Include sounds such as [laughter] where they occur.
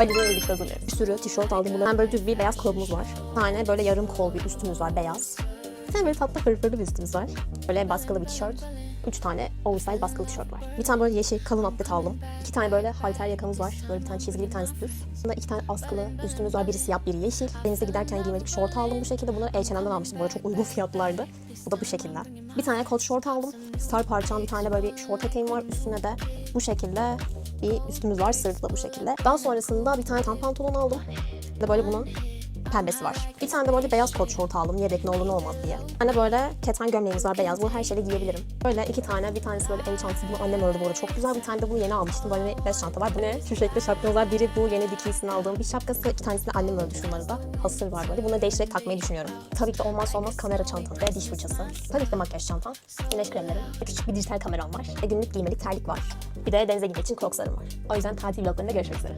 Valizle birlikte hazırlıyorum. Bir sürü tişört aldım bunları. Ben böyle düz bir beyaz kalıbımız var. Bir tane böyle yarım kol bir üstümüz var beyaz. Bir tane böyle tatlı fırfırlı bir üstümüz var. Böyle baskılı bir tişört. Üç tane oversize baskılı tişört var. Bir tane böyle yeşil kalın atlet aldım. İki tane böyle halter yakamız var. Böyle bir tane çizgili bir tanesi düz. Bunda iki tane askılı üstümüz var. Biri siyah biri yeşil. Denize giderken giymelik şort aldım bu şekilde. Bunları H&M'den almıştım. Böyle çok uygun [laughs] fiyatlardı. Bu da bu şekilde. Bir tane kot şort aldım. Star parçam bir tane böyle bir şort eteğim var. Üstüne de bu şekilde bir üstümüz var sırtla bu şekilde. Daha sonrasında bir tane tam pantolon aldım. De böyle bunun pembesi var. Bir tane de böyle beyaz kot şort aldım yedek ne olur ne olmaz diye. Tane böyle keten gömleğimiz var beyaz. Bunu her şeyle giyebilirim. Böyle iki tane bir tanesi böyle el çantası. Bunu annem ördü bu arada çok güzel. Bir tane de bunu yeni almıştım. Böyle beş çanta var. Bu ne? Şu şekilde şapkamız var. Biri bu yeni dikilsini aldığım bir şapkası. iki tanesini annem ördü şunları da. Hasır var böyle. Bunları değiştirerek takmayı düşünüyorum. Tabii ki de olmazsa olmaz kamera çantası ve diş fırçası. Tabii ki de makyaj çantam. Güneş kremlerim. Küçük bir dijital kameram var. Ve günlük giymelik terlik var. Bir de denize gitmek için crocslarım var. O yüzden tatil vloglarında görüşmek üzere.